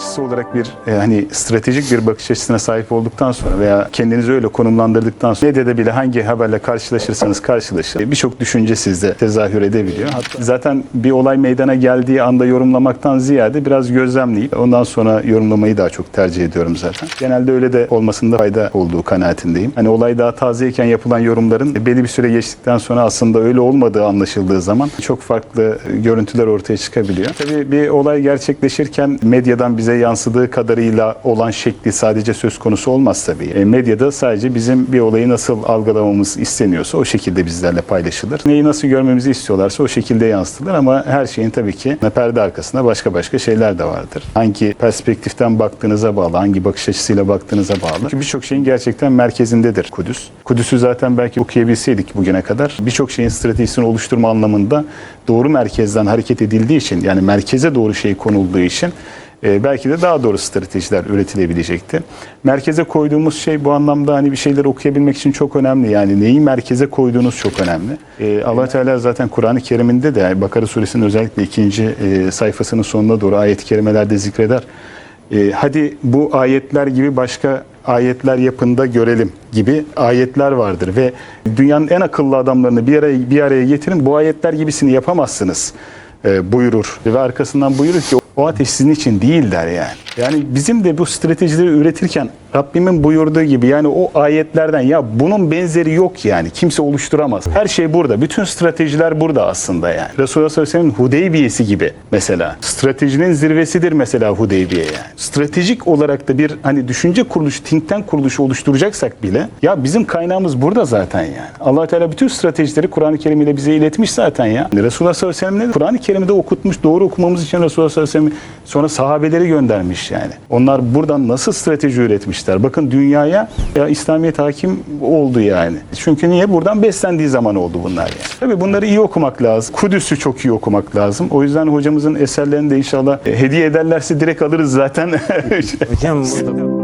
açısı olarak bir e, hani stratejik bir bakış açısına sahip olduktan sonra veya kendinizi öyle konumlandırdıktan sonra medyada bile hangi haberle karşılaşırsanız karşılaşın birçok düşünce sizde tezahür edebiliyor. Hatta zaten bir olay meydana geldiği anda yorumlamaktan ziyade biraz gözlemleyip ondan sonra yorumlamayı daha çok tercih ediyorum zaten. Genelde öyle de olmasında fayda olduğu kanaatindeyim. Hani olay daha tazeyken yapılan yorumların belli bir süre geçtikten sonra aslında öyle olmadığı anlaşıldığı zaman çok farklı görüntüler ortaya çıkabiliyor. Tabii bir olay gerçekleşirken medyadan bize yansıdığı kadarıyla olan şekli sadece söz konusu olmaz tabii. E, medyada sadece bizim bir olayı nasıl algılamamız isteniyorsa o şekilde bizlerle paylaşılır. Neyi nasıl görmemizi istiyorlarsa o şekilde yansıtılır ama her şeyin tabii ki perde arkasında başka başka şeyler de vardır. Hangi perspektiften baktığınıza bağlı, hangi bakış açısıyla baktığınıza bağlı. Çünkü birçok şeyin gerçekten merkezindedir Kudüs. Kudüs'ü zaten belki okuyabilseydik bugüne kadar birçok şeyin stratejisini oluşturma anlamında doğru merkezden hareket edildiği için yani merkeze doğru şey konulduğu için e, belki de daha doğru stratejiler üretilebilecekti. Merkeze koyduğumuz şey bu anlamda hani bir şeyleri okuyabilmek için çok önemli. Yani neyi merkeze koyduğunuz çok önemli. E, allah Teala zaten Kur'an-ı Kerim'inde de Bakara suresinin özellikle ikinci e, sayfasının sonuna doğru ayet-i kerimelerde zikreder. E, hadi bu ayetler gibi başka ayetler yapında görelim gibi ayetler vardır ve dünyanın en akıllı adamlarını bir araya bir araya getirin bu ayetler gibisini yapamazsınız e, buyurur ve arkasından buyurur ki o ateş sizin için değil der yani. Yani bizim de bu stratejileri üretirken Rabbimin buyurduğu gibi yani o ayetlerden ya bunun benzeri yok yani kimse oluşturamaz. Her şey burada. Bütün stratejiler burada aslında yani. Resulullah sallallahu aleyhi Hudeybiyesi gibi mesela. Stratejinin zirvesidir mesela Hudeybiye yani. Stratejik olarak da bir hani düşünce kuruluşu, think tank kuruluşu oluşturacaksak bile ya bizim kaynağımız burada zaten yani. allah Teala bütün stratejileri Kur'an-ı Kerim ile bize iletmiş zaten ya. Yani Resulullah sallallahu aleyhi ve? Kur'an-ı Kerim'de okutmuş, doğru okumamız için Resulullah sallallahu aleyhi ve sonra sahabeleri göndermiş yani. Onlar buradan nasıl strateji üretmişler? Bakın dünyaya ya İslamiyet hakim oldu yani. Çünkü niye? Buradan beslendiği zaman oldu bunlar yani. Tabii bunları iyi okumak lazım. Kudüs'ü çok iyi okumak lazım. O yüzden hocamızın eserlerini de inşallah e, hediye ederlerse direkt alırız zaten. Hocam